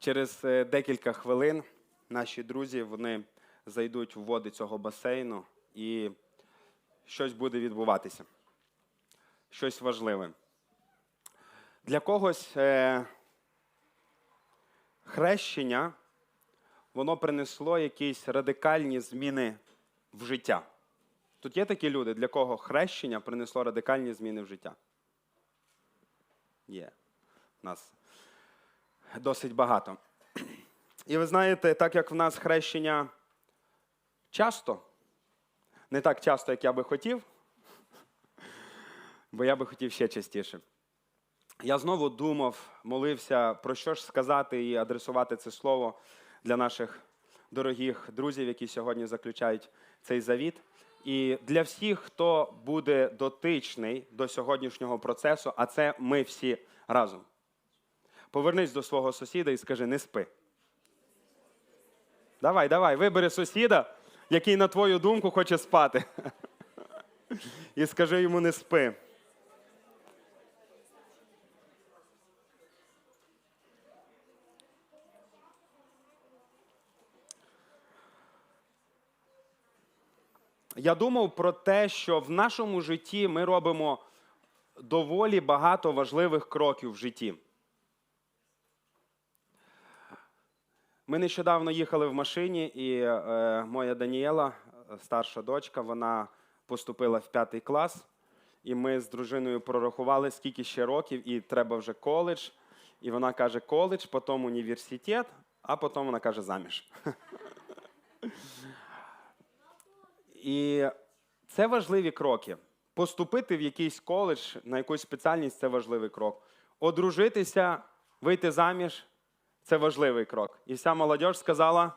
Через е, декілька хвилин наші друзі вони зайдуть в води цього басейну і щось буде відбуватися. Щось важливе. Для когось е, хрещення воно принесло якісь радикальні зміни в життя. Тут є такі люди, для кого хрещення принесло радикальні зміни в життя? Є. Нас досить багато. І ви знаєте, так як в нас хрещення часто, не так часто, як я би хотів, бо я би хотів ще частіше. Я знову думав, молився, про що ж сказати і адресувати це слово для наших дорогих друзів, які сьогодні заключають цей завіт. І для всіх, хто буде дотичний до сьогоднішнього процесу, а це ми всі разом. Повернись до свого сусіда і скажи: не спи. Давай, давай, вибери сусіда, який, на твою думку, хоче спати. І скажи йому не спи. Я думав про те, що в нашому житті ми робимо доволі багато важливих кроків в житті. Ми нещодавно їхали в машині, і е, моя Даніела, е, старша дочка, вона поступила в п'ятий клас. І ми з дружиною прорахували, скільки ще років, і треба вже коледж. І вона каже коледж, потім університет, а потім вона каже заміж. І це важливі кроки. Поступити в якийсь коледж на якусь спеціальність це важливий крок. Одружитися, вийти заміж це важливий крок. І вся молодь сказала.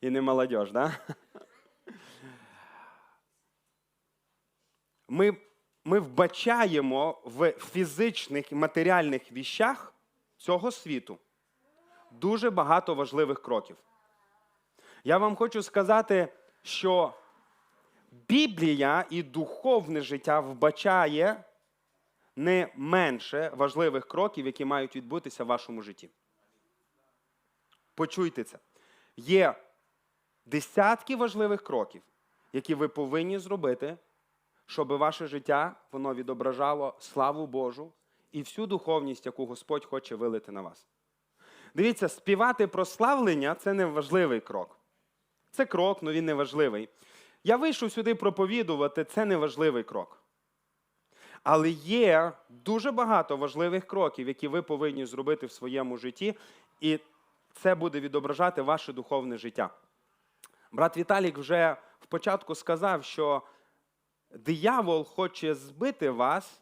І не молодь, да? Ми, ми вбачаємо в фізичних і матеріальних віщах цього світу дуже багато важливих кроків. Я вам хочу сказати, що Біблія і духовне життя вбачає не менше важливих кроків, які мають відбутися в вашому житті. Почуйте це. Є десятки важливих кроків, які ви повинні зробити, щоб ваше життя воно відображало славу Божу і всю духовність, яку Господь хоче вилити на вас. Дивіться, співати прославлення це не важливий крок. Це крок, але він не важливий. Я вийшов сюди проповідувати, це не важливий крок. Але є дуже багато важливих кроків, які ви повинні зробити в своєму житті, і це буде відображати ваше духовне життя. Брат Віталік вже в початку сказав, що диявол хоче збити вас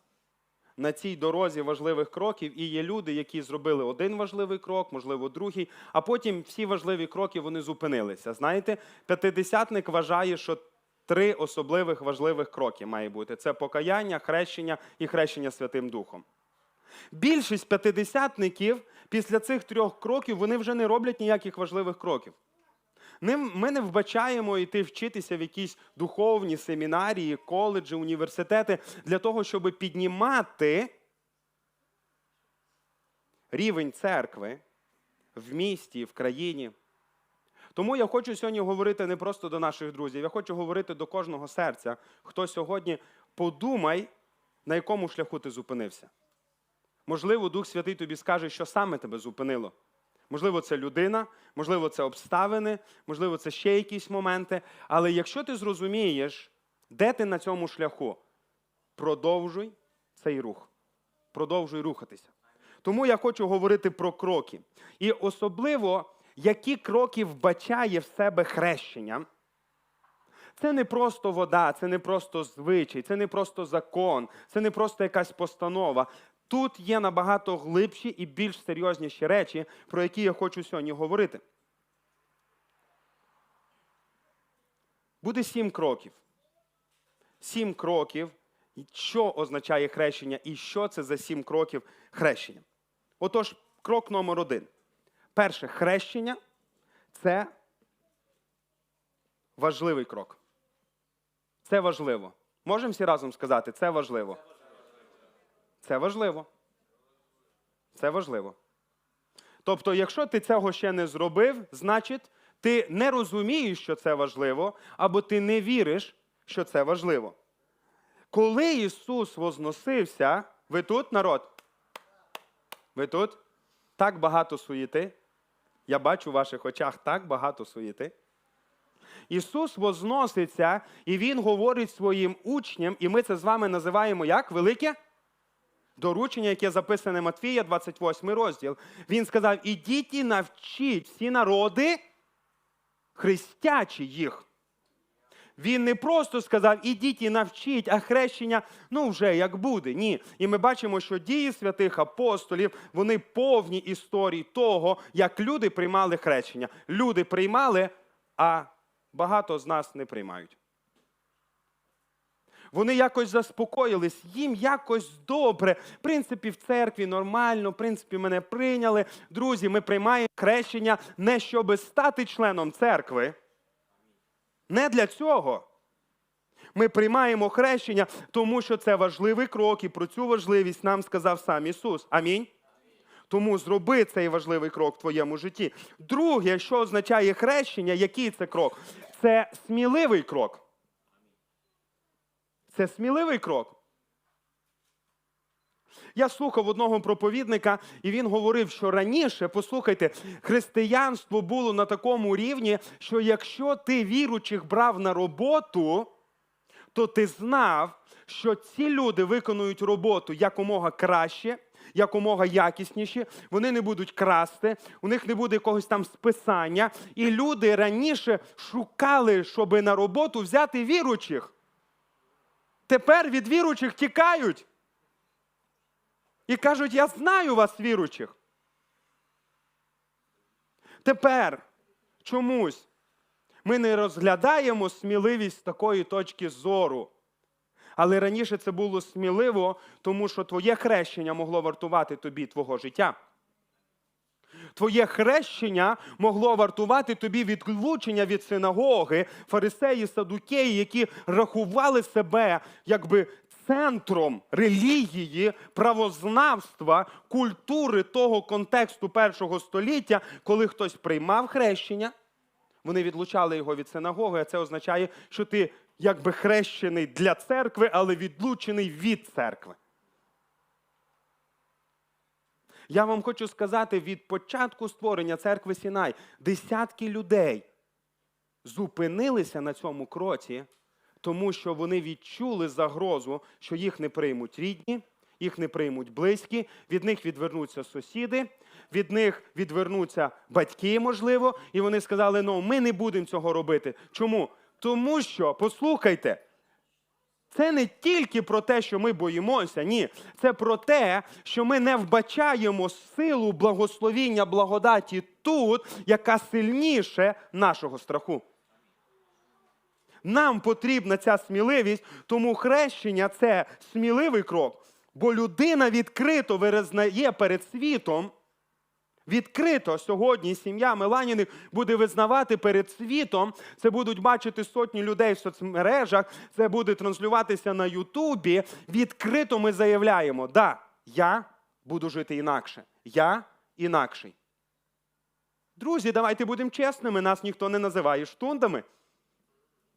на цій дорозі важливих кроків, і є люди, які зробили один важливий крок, можливо, другий, а потім всі важливі кроки вони зупинилися. Знаєте, п'ятидесятник вважає, що три особливих важливих кроки має бути: це покаяння, хрещення і хрещення Святим Духом. Більшість п'ятидесятників після цих трьох кроків вони вже не роблять ніяких важливих кроків. Ми не вбачаємо йти вчитися в якісь духовні семінарії, коледжі, університети для того, щоб піднімати рівень церкви в місті, в країні. Тому я хочу сьогодні говорити не просто до наших друзів, я хочу говорити до кожного серця, хто сьогодні подумай, на якому шляху ти зупинився. Можливо, Дух Святий тобі скаже, що саме тебе зупинило. Можливо, це людина, можливо, це обставини, можливо, це ще якісь моменти. Але якщо ти зрозумієш, де ти на цьому шляху, продовжуй цей рух. Продовжуй рухатися. Тому я хочу говорити про кроки. І особливо, які кроки вбачає в себе хрещення. Це не просто вода, це не просто звичай, це не просто закон, це не просто якась постанова. Тут є набагато глибші і більш серйозніші речі, про які я хочу сьогодні говорити. Буде сім кроків. Сім кроків, що означає хрещення і що це за сім кроків хрещення. Отож, крок номер один. Перше хрещення це важливий крок. Це важливо. Можемо всі разом сказати, це важливо. Це важливо. Це важливо. Тобто, якщо ти цього ще не зробив, значить ти не розумієш, що це важливо, або ти не віриш, що це важливо. Коли Ісус возносився, ви тут, народ? Ви тут? Так багато суєти. Я бачу в ваших очах так багато суєти. Ісус возноситься, і Він говорить своїм учням, і ми це з вами називаємо як велике доручення, яке записане Матвія, 28 розділ. Він сказав: ідіть і навчіть всі народи, хрестячи їх. Він не просто сказав, ідіть і навчіть, а хрещення, ну вже як буде. Ні. І ми бачимо, що дії святих апостолів, вони повні історії того, як люди приймали хрещення. Люди приймали, а багато з нас не приймають. Вони якось заспокоїлись, їм якось добре. В принципі, в церкві нормально, в принципі, мене прийняли. Друзі, ми приймаємо хрещення не щоб стати членом церкви. Не для цього. Ми приймаємо хрещення, тому що це важливий крок, і про цю важливість нам сказав сам Ісус. Амінь. Тому зроби цей важливий крок в твоєму житті. Друге, що означає хрещення, який це крок? Це сміливий крок. Це сміливий крок. Я слухав одного проповідника, і він говорив, що раніше, послухайте, християнство було на такому рівні, що якщо ти віручих брав на роботу, то ти знав, що ці люди виконують роботу якомога краще, якомога якісніше, вони не будуть красти, у них не буде якогось там списання. І люди раніше шукали, щоб на роботу взяти віручих. Тепер від віручих тікають. І кажуть, я знаю вас, віручих. Тепер чомусь ми не розглядаємо сміливість з такої точки зору. Але раніше це було сміливо, тому що твоє хрещення могло вартувати тобі твого життя. Твоє хрещення могло вартувати тобі відлучення від синагоги, фарисеї, садукеї, які рахували себе якби центром релігії, правознавства, культури того контексту першого століття, коли хтось приймав хрещення, вони відлучали його від синагоги, а це означає, що ти якби хрещений для церкви, але відлучений від церкви. Я вам хочу сказати, від початку створення церкви Сінай десятки людей зупинилися на цьому кроці, тому що вони відчули загрозу, що їх не приймуть рідні, їх не приймуть близькі, від них відвернуться сусіди, від них відвернуться батьки, можливо, і вони сказали: ну, ми не будемо цього робити. Чому? Тому що, послухайте, це не тільки про те, що ми боїмося, ні. Це про те, що ми не вбачаємо силу благословіння благодаті тут, яка сильніше нашого страху. Нам потрібна ця сміливість, тому хрещення це сміливий крок, бо людина відкрито визнає перед світом. Відкрито сьогодні сім'я Меланіних буде визнавати перед світом. Це будуть бачити сотні людей в соцмережах, це буде транслюватися на Ютубі. Відкрито ми заявляємо: да, я буду жити інакше. Я інакший. Друзі, давайте будемо чесними, нас ніхто не називає штундами.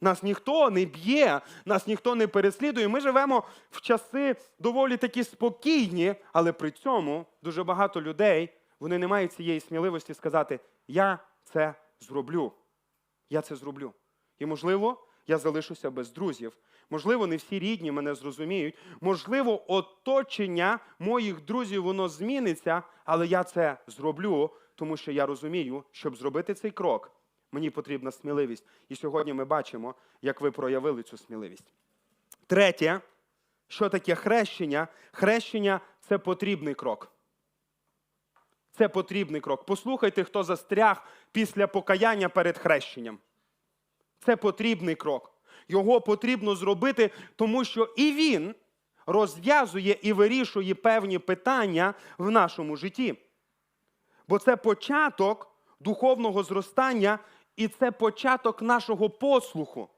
Нас ніхто не б'є, нас ніхто не переслідує. Ми живемо в часи доволі такі спокійні, але при цьому дуже багато людей вони не мають цієї сміливості сказати: Я це зроблю. Я це зроблю. І, можливо, я залишуся без друзів. Можливо, не всі рідні мене зрозуміють. Можливо, оточення моїх друзів воно зміниться, але я це зроблю, тому що я розумію, щоб зробити цей крок, мені потрібна сміливість. І сьогодні ми бачимо, як ви проявили цю сміливість. Третє, що таке хрещення? Хрещення це потрібний крок. Це потрібний крок. Послухайте, хто застряг після покаяння перед хрещенням. Це потрібний крок. Його потрібно зробити, тому що і він розв'язує і вирішує певні питання в нашому житті. Бо це початок духовного зростання і це початок нашого послуху.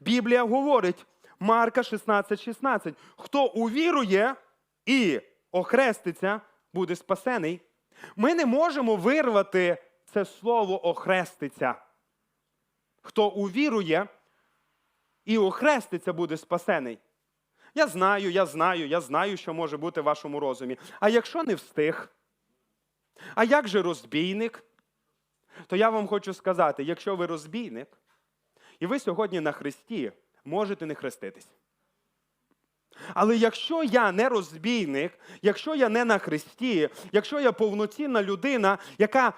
Біблія говорить, Марка 16, 16. Хто увірує і охреститься, буде спасений, Ми не можемо вирвати це слово охреститься. Хто увірує і охреститься, буде спасений. Я знаю, я знаю, я знаю, що може бути в вашому розумі. А якщо не встиг, а як же розбійник? То я вам хочу сказати: якщо ви розбійник, і ви сьогодні на Христі, можете не хреститись. Але якщо я не розбійник, якщо я не на Христі, якщо я повноцінна людина, яка,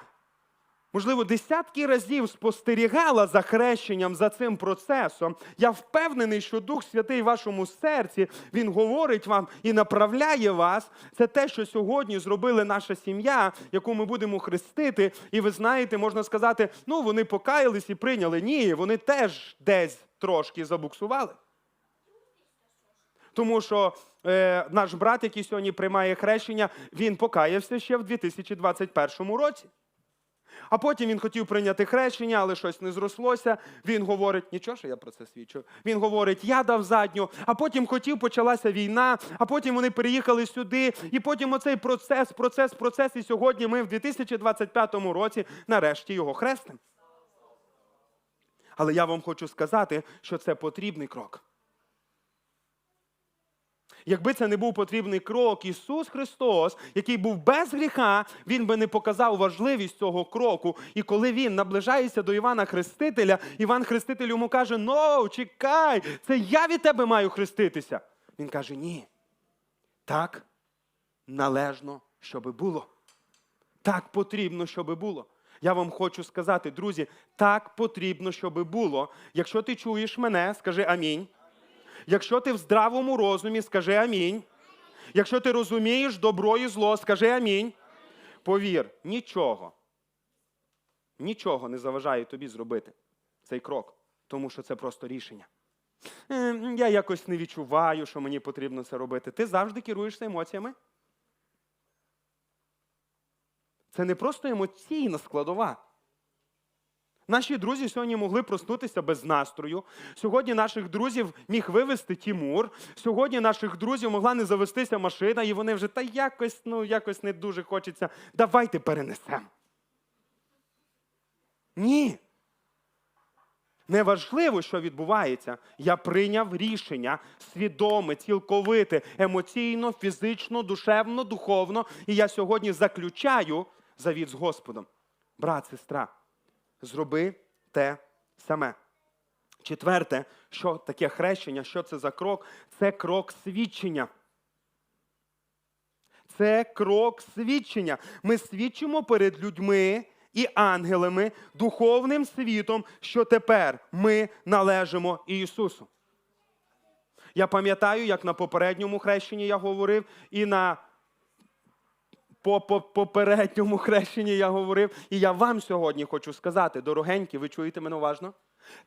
можливо, десятки разів спостерігала за хрещенням, за цим процесом, я впевнений, що Дух Святий в вашому серці, Він говорить вам і направляє вас. Це те, що сьогодні зробили наша сім'я, яку ми будемо хрестити. І ви знаєте, можна сказати, ну вони покаялись і прийняли. Ні, вони теж десь трошки забуксували. Тому що е, наш брат, який сьогодні приймає хрещення, він покаявся ще в 2021 році. А потім він хотів прийняти хрещення, але щось не зрослося. Він говорить, нічого, що я про це свідчу. Він говорить, я дав задню, а потім хотів, почалася війна, а потім вони переїхали сюди. І потім оцей процес, процес, процес. І сьогодні ми в 2025 році нарешті його хрестимо. Але я вам хочу сказати, що це потрібний крок. Якби це не був потрібний крок, Ісус Христос, який був без гріха, Він би не показав важливість цього кроку. І коли він наближається до Івана Хрестителя, Іван Хреститель йому каже: Ну, чекай, це я від тебе маю хреститися. Він каже: Ні. Так належно, щоби було. Так потрібно, щоби було. Я вам хочу сказати, друзі, так потрібно, щоби було. Якщо ти чуєш мене, скажи амінь. Якщо ти в здравому розумі, скажи амінь. Якщо ти розумієш добро і зло, скажи амінь. Повір, нічого, нічого не заважає тобі зробити цей крок, тому що це просто рішення. Е, Я якось не відчуваю, що мені потрібно це робити. Ти завжди керуєшся емоціями. Це не просто емоційна складова. Наші друзі сьогодні могли проснутися без настрою. Сьогодні наших друзів міг вивезти Тімур. Сьогодні наших друзів могла не завестися машина, і вони вже та якось, ну, якось не дуже хочеться. Давайте перенесемо. Ні. Неважливо, що відбувається. Я прийняв рішення свідоме, цілковите, емоційно, фізично, душевно, духовно. І я сьогодні заключаю завіт з Господом. Брат, сестра, зроби те саме. Четверте, що таке хрещення, що це за крок? Це крок свідчення. Це крок свідчення. Ми свідчимо перед людьми і ангелами, духовним світом, що тепер ми належимо Ісусу. Я пам'ятаю, як на попередньому хрещенні я говорив, і на по, по попередньому хрещенні я говорив, і я вам сьогодні хочу сказати, дорогенькі, ви чуєте мене уважно?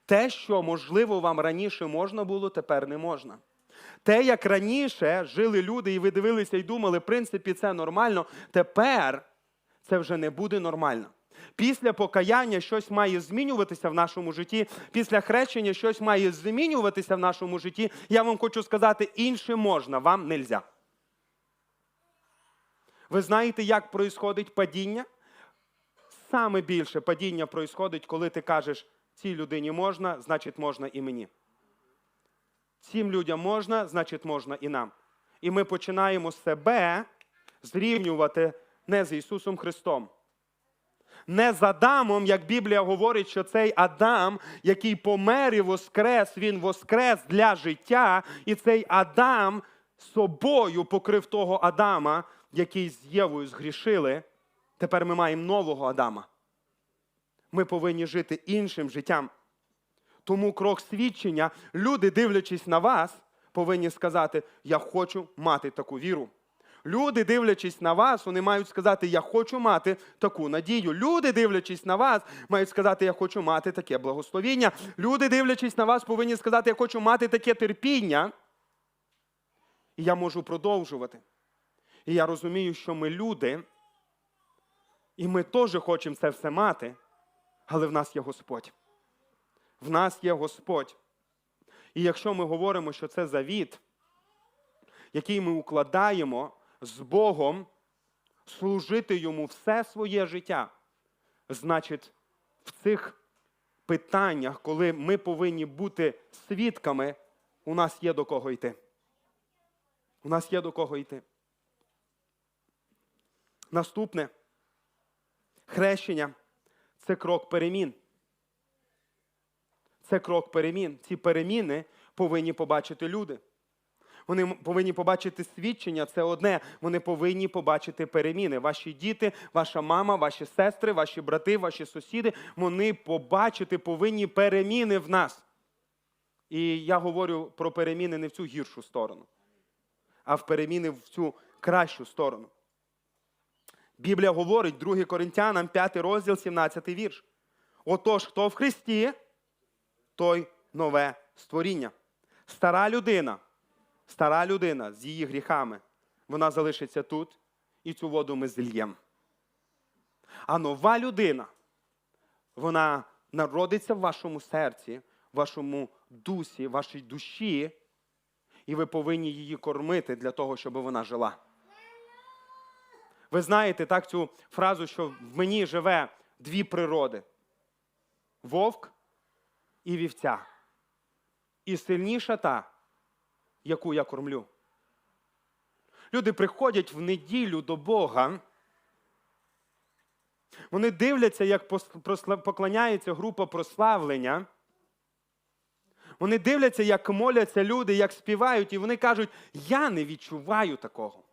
Те, що можливо вам раніше можна було, тепер не можна. Те, як раніше жили люди, і ви дивилися і думали, в принципі, це нормально, тепер це вже не буде нормально. Після покаяння щось має змінюватися в нашому житті, після хрещення щось має змінюватися в нашому житті. Я вам хочу сказати, інше можна, вам нельзя. Ви знаєте, як происходить падіння? Саме більше падіння происходить, коли ти кажеш, цій людині можна, значить можна і мені. Цим людям можна, значить можна і нам. І ми починаємо себе зрівнювати не з Ісусом Христом. Не з Адамом, як Біблія говорить, що цей Адам, який помер і воскрес, він воскрес для життя, і цей Адам собою покрив того Адама, який з Євою згрішили. Тепер ми маємо нового Адама. Ми повинні жити іншим життям. Тому крок свідчення, люди, дивлячись на вас, повинні сказати: Я хочу мати таку віру. Люди, дивлячись на вас, вони мають сказати, я хочу мати таку надію. Люди, дивлячись на вас, мають сказати, я хочу мати таке благословіння. Люди, дивлячись на вас, повинні сказати, я хочу мати таке терпіння. І я можу продовжувати. І я розумію, що ми люди, і ми теж хочемо це все мати, але в нас є Господь. В нас є Господь. І якщо ми говоримо, що це завіт, який ми укладаємо з Богом служити йому все своє життя. Значить, в цих питаннях, коли ми повинні бути свідками, у нас є до кого йти. У нас є до кого йти. Наступне хрещення це крок перемін. Це крок перемін. Ці переміни повинні побачити люди. Вони повинні побачити свідчення, це одне. Вони повинні побачити переміни. Ваші діти, ваша мама, ваші сестри, ваші брати, ваші сусіди. Вони побачити повинні переміни в нас. І я говорю про переміни не в цю гіршу сторону, а в переміни в цю кращу сторону. Біблія говорить 2 Коринтянам, 5 розділ, 17 вірш. Отож, хто в Христі, той нове створіння. Стара людина, стара людина з її гріхами, вона залишиться тут, і цю воду ми зільємо. А нова людина, вона народиться в вашому серці, в вашому дусі, вашій душі, і ви повинні її кормити для того, щоб вона жила. Ви знаєте так цю фразу, що в мені живе дві природи: вовк і вівця. І сильніша та, яку я кормлю. Люди приходять в неділю до Бога. Вони дивляться, як поклоняється група прославлення. Вони дивляться, як моляться люди, як співають, і вони кажуть: я не відчуваю такого.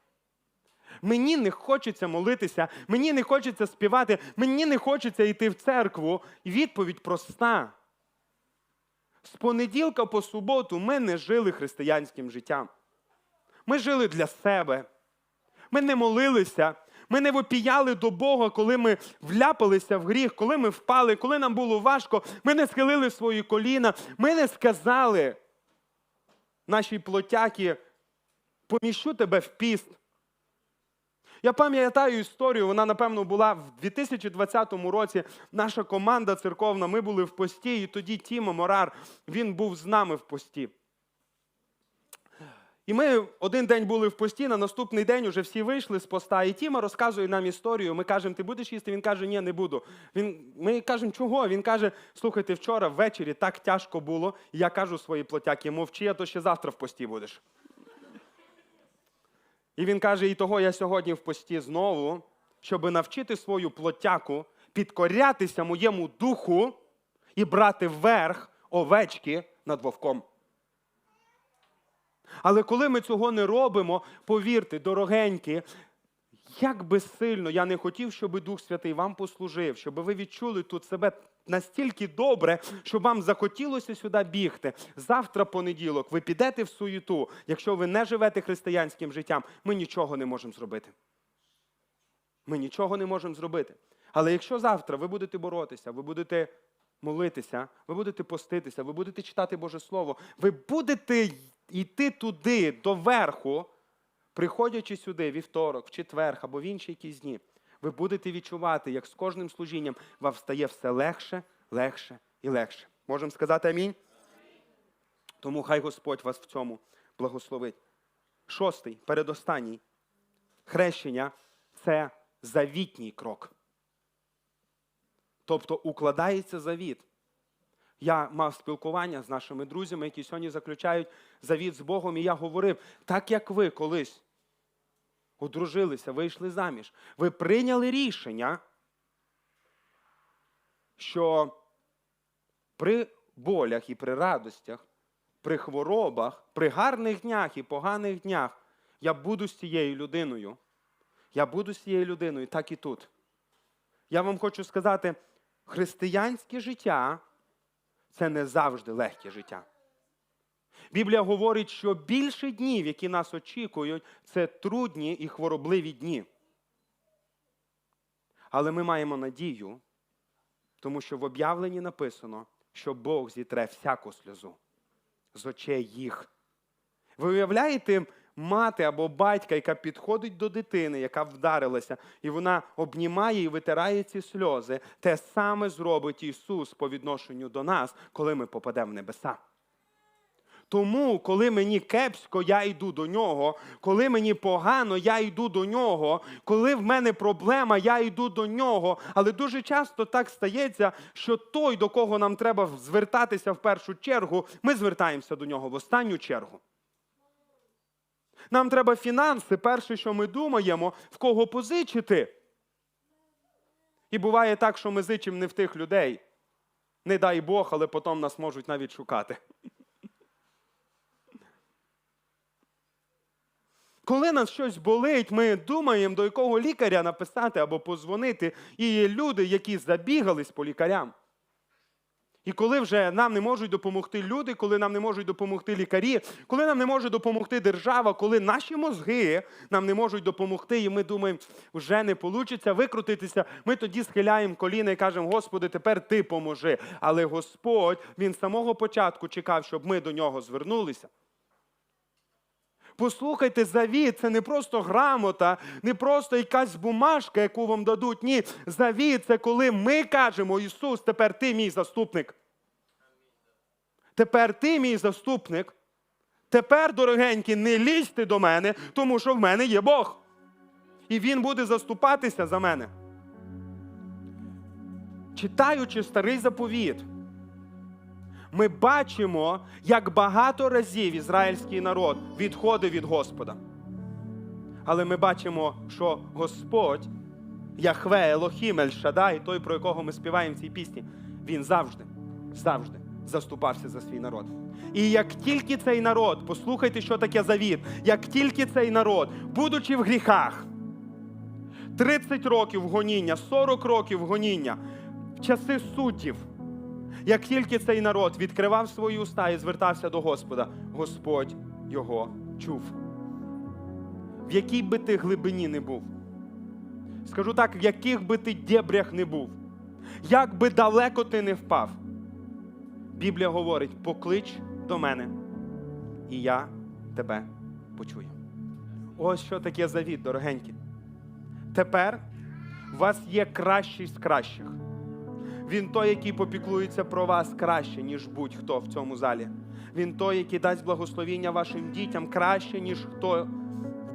Мені не хочеться молитися, мені не хочеться співати, мені не хочеться йти в церкву. І відповідь проста. З понеділка по суботу ми не жили християнським життям. Ми жили для себе. Ми не молилися, ми не вопіяли до Бога, коли ми вляпалися в гріх, коли ми впали, коли нам було важко. Ми не схилили свої коліна, ми не сказали нашій плотякі, поміщу тебе в піст. Я пам'ятаю історію, вона, напевно, була в 2020 році. Наша команда церковна, ми були в пості, і тоді Тіма Морар, він був з нами в пості. І ми один день були в пості, на наступний день вже всі вийшли з поста, і Тіма розказує нам історію. Ми кажемо, ти будеш їсти? Він каже, ні, не буду. Він, ми кажемо, чого? Він каже, слухайте, вчора ввечері так тяжко було. І я кажу своїй плотяки, мовчи, а то ще завтра в пості будеш. І він каже: і того я сьогодні в пості знову, щоб навчити свою плотяку підкорятися моєму духу і брати верх овечки над вовком. Але коли ми цього не робимо, повірте, дорогенькі, як би сильно я не хотів, щоб Дух Святий вам послужив, щоб ви відчули тут себе настільки добре, щоб вам захотілося сюди бігти. Завтра понеділок ви підете в суєту. Якщо ви не живете християнським життям, ми нічого не можемо зробити. Ми нічого не можемо зробити. Але якщо завтра ви будете боротися, ви будете молитися, ви будете поститися, ви будете читати Боже Слово, ви будете йти туди, до верху, приходячи сюди вівторок, в четвер або в інші якісь дні, ви будете відчувати, як з кожним служінням вам стає все легше, легше і легше. Можемо сказати амінь? Тому хай Господь вас в цьому благословить. Шостий, передостанній. Хрещення це завітній крок. Тобто укладається завіт. Я мав спілкування з нашими друзями, які сьогодні заключають завіт з Богом, і я говорив, так як ви колись одружилися, вийшли заміж, ви прийняли рішення, що при болях і при радостях, при хворобах, при гарних днях і поганих днях я буду з цією людиною. Я буду з цією людиною, так і тут. Я вам хочу сказати, християнське життя це не завжди легке життя. Біблія говорить, що більше днів, які нас очікують, це трудні і хворобливі дні. Але ми маємо надію, тому що в об'явленні написано, що Бог зітре всяку сльозу з очей їх. Ви уявляєте мати або батька, яка підходить до дитини, яка вдарилася, і вона обнімає і витирає ці сльози. Те саме зробить Ісус по відношенню до нас, коли ми попадемо в небеса. Тому, коли мені кепсько, я йду до нього. Коли мені погано, я йду до нього. Коли в мене проблема, я йду до нього. Але дуже часто так стається, що той, до кого нам треба звертатися в першу чергу, ми звертаємося до нього в останню чергу. Нам треба фінанси, перше, що ми думаємо, в кого позичити. І буває так, що ми зичимо не в тих людей. Не дай Бог, але потім нас можуть навіть шукати. Коли нас щось болить, ми думаємо, до якого лікаря написати або позвонити. І є люди, які забігались по лікарям. І коли вже нам не можуть допомогти люди, коли нам не можуть допомогти лікарі, коли нам не може допомогти держава, коли наші мозги нам не можуть допомогти, і ми думаємо, вже не вийде викрутитися, ми тоді схиляємо коліна і кажемо, Господи, тепер ти поможи. Але Господь, Він з самого початку чекав, щоб ми до нього звернулися. Послухайте, завіт це не просто грамота, не просто якась бумажка, яку вам дадуть. Ні, завіт це коли ми кажемо, Ісус, тепер ти мій заступник. Тепер ти мій заступник. Тепер, дорогенькі, не лізьте до мене, тому що в мене є Бог. І Він буде заступатися за мене. Читаючи старий заповіт, ми бачимо, як багато разів ізраїльський народ відходив від Господа. Але ми бачимо, що Господь, Яхве, Елохім, Ель той, про якого ми співаємо в цій пісні, він завжди, завжди заступався за свій народ. І як тільки цей народ, послухайте, що таке завіт, як тільки цей народ, будучи в гріхах, 30 років гоніння, 40 років гоніння, в часи суддів, як тільки цей народ відкривав свої уста і звертався до Господа, Господь його чув. В якій би ти глибині не був. Скажу так, в яких би ти дєбрях не був, як би далеко ти не впав. Біблія говорить: поклич до мене, і я тебе почую. Ось що таке завіт, дорогенькі. Тепер у вас є кращий з кращих. Він той, який попіклується про вас краще, ніж будь-хто в цьому залі. Він той, який дасть благословіння вашим дітям краще, ніж хто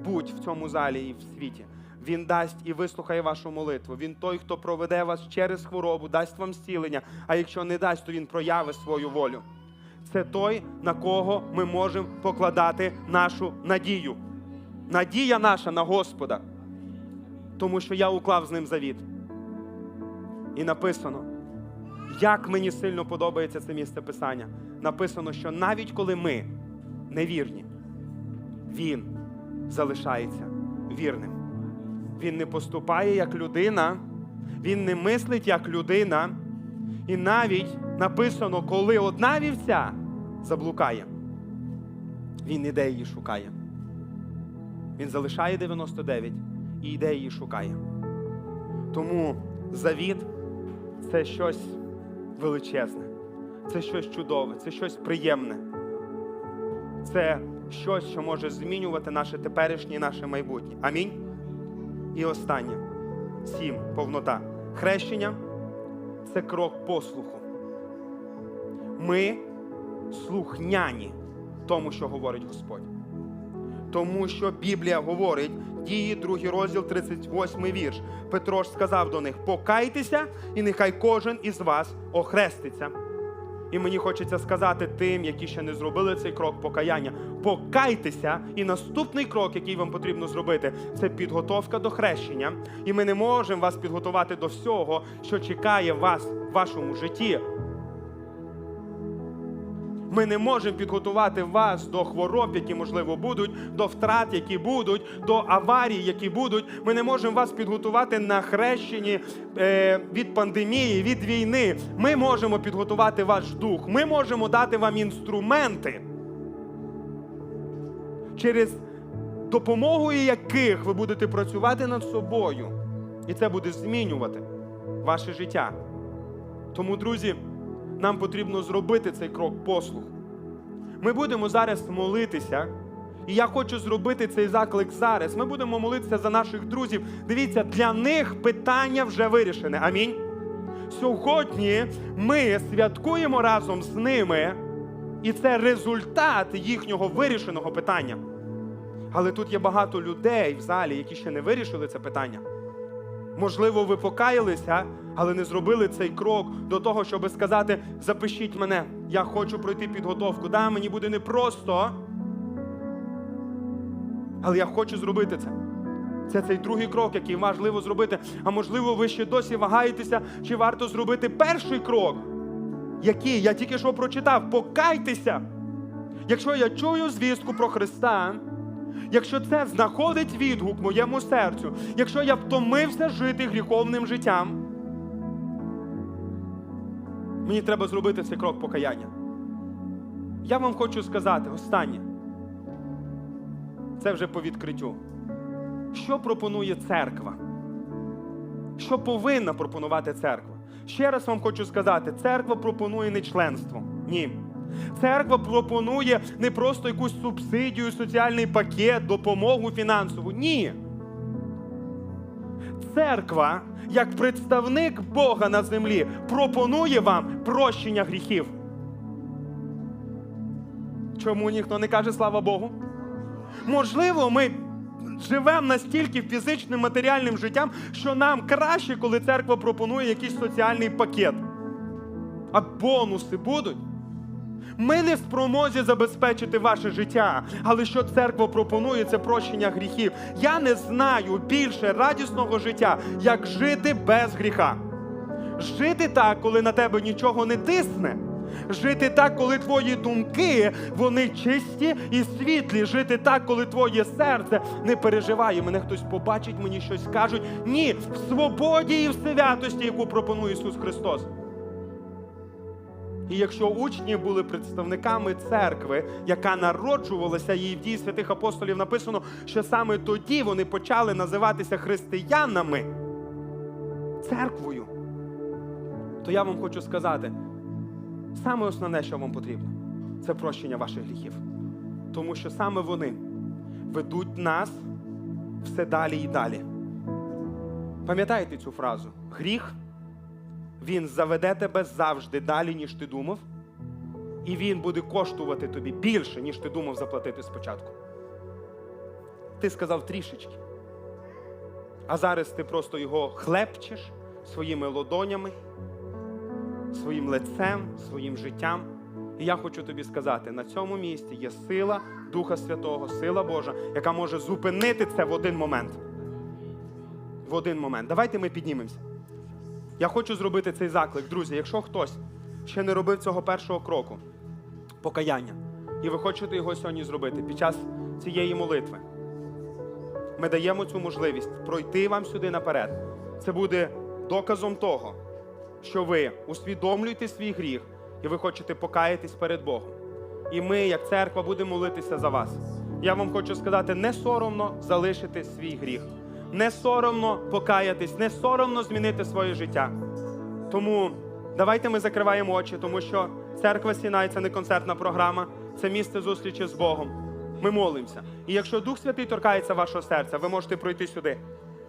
будь в цьому залі і в світі. Він дасть і вислухає вашу молитву. Він той, хто проведе вас через хворобу, дасть вам зцілення. А якщо не дасть, то він проявить свою волю. Це той, на кого ми можемо покладати нашу надію. Надія наша на Господа. Тому що я уклав з ним завіт. І написано, як мені сильно подобається це місце писання. Написано, що навіть коли ми невірні, він залишається вірним. Він не поступає як людина, він не мислить як людина. І навіть написано, коли одна вівця заблукає, він іде її шукає. Він залишає 99 і йде її шукає. Тому завіт це щось величезне, це щось чудове, це щось приємне. Це щось, що може змінювати наше теперішнє наше майбутнє. Амінь. І останнє сім повнота. Хрещення це крок послуху. Ми слухняні тому, що говорить Господь. Тому що Біблія говорить, дії, другий розділ, 38 вірш. Петро ж сказав до них: покайтеся, і нехай кожен із вас охреститься. І мені хочеться сказати тим, які ще не зробили цей крок покаяння. Покайтеся, і наступний крок, який вам потрібно зробити, це підготовка до хрещення. І ми не можемо вас підготувати до всього, що чекає вас в вашому житті. Ми не можемо підготувати вас до хвороб, які можливо будуть, до втрат, які будуть, до аварій, які будуть. Ми не можемо вас підготувати на хрещенні е, від пандемії, від війни. Ми можемо підготувати ваш дух. Ми можемо дати вам інструменти, через допомогою яких ви будете працювати над собою. І це буде змінювати ваше життя. Тому, друзі нам потрібно зробити цей крок послуху. Ми будемо зараз молитися, і я хочу зробити цей заклик зараз. Ми будемо молитися за наших друзів. Дивіться, для них питання вже вирішене. Амінь. Сьогодні ми святкуємо разом з ними І це результат їхнього вирішеного питання. Але тут є багато людей в залі, які ще не вирішили це питання. Можливо, ви покаялися, але не зробили цей крок до того, щоб сказати: запишіть мене, я хочу пройти підготовку. Да, мені буде непросто, але я хочу зробити це. Це цей другий крок, який важливо зробити. А можливо, ви ще досі вагаєтеся, чи варто зробити перший крок, який я тільки що прочитав. Покайтеся. Якщо я чую звістку про Христа, якщо це знаходить відгук моєму серцю, якщо я втомився жити гріховним життям, мені треба зробити цей крок покаяння. Я вам хочу сказати останнє. Це вже по відкриттю. Що пропонує церква? Що повинна пропонувати церква? Ще раз вам хочу сказати: церква пропонує не членство. Ні. Церква пропонує не просто якусь субсидію, соціальний пакет, допомогу фінансову. Ні. Церква, як представник Бога на землі, пропонує вам прощення гріхів. Чому ніхто не каже слава Богу? Можливо, ми живемо настільки фізичним матеріальним життям, що нам краще, коли церква пропонує якийсь соціальний пакет. А бонуси будуть. Ми не в спромозі забезпечити ваше життя, але що церква пропонує, це прощення гріхів. Я не знаю більше радісного життя, як жити без гріха. Жити так, коли на тебе нічого не тисне. Жити так, коли твої думки вони чисті і світлі. Жити так, коли твоє серце не переживає. Мене хтось побачить, мені щось скажуть. Ні, в свободі і в святості, яку пропонує Ісус Христос. І якщо учні були представниками церкви, яка народжувалася її в дії святих апостолів, написано, що саме тоді вони почали називатися християнами, церквою, то я вам хочу сказати, саме основне, що вам потрібно, це прощення ваших гріхів. Тому що саме вони ведуть нас все далі і далі. Пам'ятаєте цю фразу? Гріх він заведе тебе завжди далі, ніж ти думав, і він буде коштувати тобі більше, ніж ти думав заплатити спочатку. Ти сказав трішечки. А зараз ти просто його хлепчеш своїми лодонями, своїм лицем, своїм життям. І я хочу тобі сказати: на цьому місці є сила Духа Святого, сила Божа, яка може зупинити це в один момент. В один момент. Давайте ми піднімемося. Я хочу зробити цей заклик, друзі. Якщо хтось ще не робив цього першого кроку, покаяння, і ви хочете його сьогодні зробити під час цієї молитви, ми даємо цю можливість пройти вам сюди наперед. Це буде доказом того, що ви усвідомлюєте свій гріх і ви хочете покаятись перед Богом. І ми, як церква, будемо молитися за вас. Я вам хочу сказати, не соромно залишити свій гріх, не соромно покаятись, не соромно змінити своє життя. Тому давайте ми закриваємо очі, тому що церква Сінай це не концертна програма, це місце зустрічі з Богом. Ми молимося. І якщо Дух Святий торкається вашого серця, ви можете пройти сюди,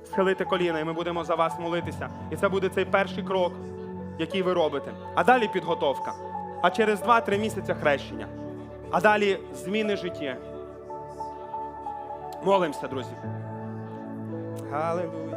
схилити коліна, і ми будемо за вас молитися. І це буде цей перший крок, який ви робите. А далі підготовка. А через 2-3 місяці хрещення. А далі зміни життя. Молимося, друзі. Hallelujah.